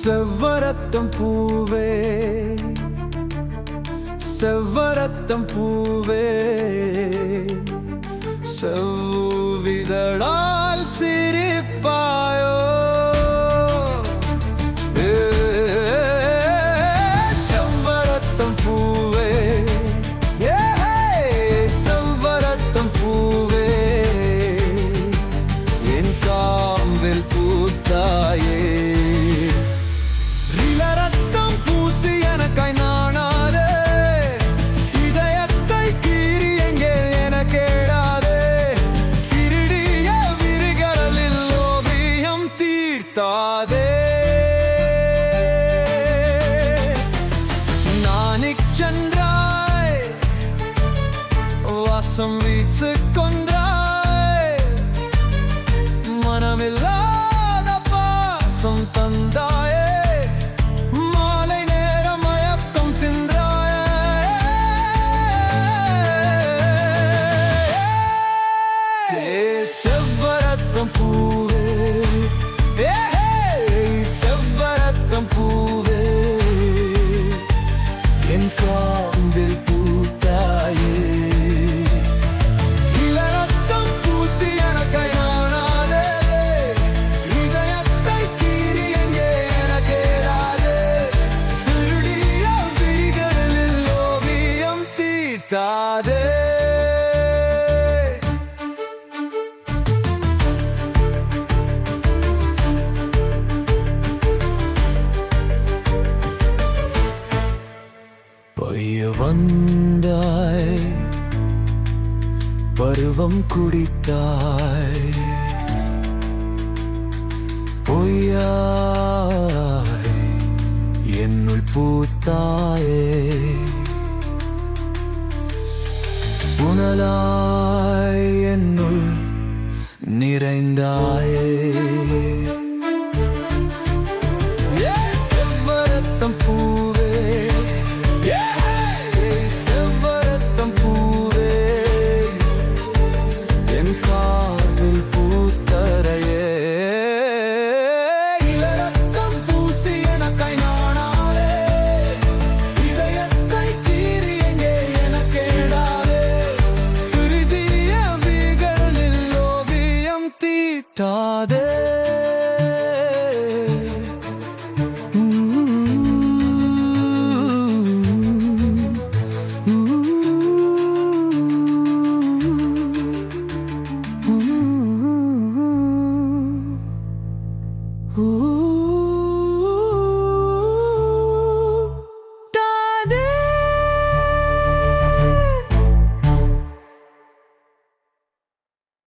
செவ்வரத்தம் பூவே செவ்வரத்தம் பூவே செவ்விதழால் சீ வாசம் வீச்சு கொன்றாய். மனமில்லாத பாசம் தந்தாயே. மாலை நேர மயக்கம் தின்றாயே. செவ்வரத்தம் பூவே. ஏ, செவ்வரத்தம் பூவே. என் காம்பில் வந்தாய். பருவம் குடித்தாய். பொய்யாய் என்னுள் பூத்தாயே. புனலாய் என்னுள் நிறைந்தாயே. என் காதில் பூத்தரையே. இளரத்தம் பூசி எனக்கை நாணாதே இதயத்தை கீறி எங்கே என கேடாதே ஓவியம் தீட்டாதே.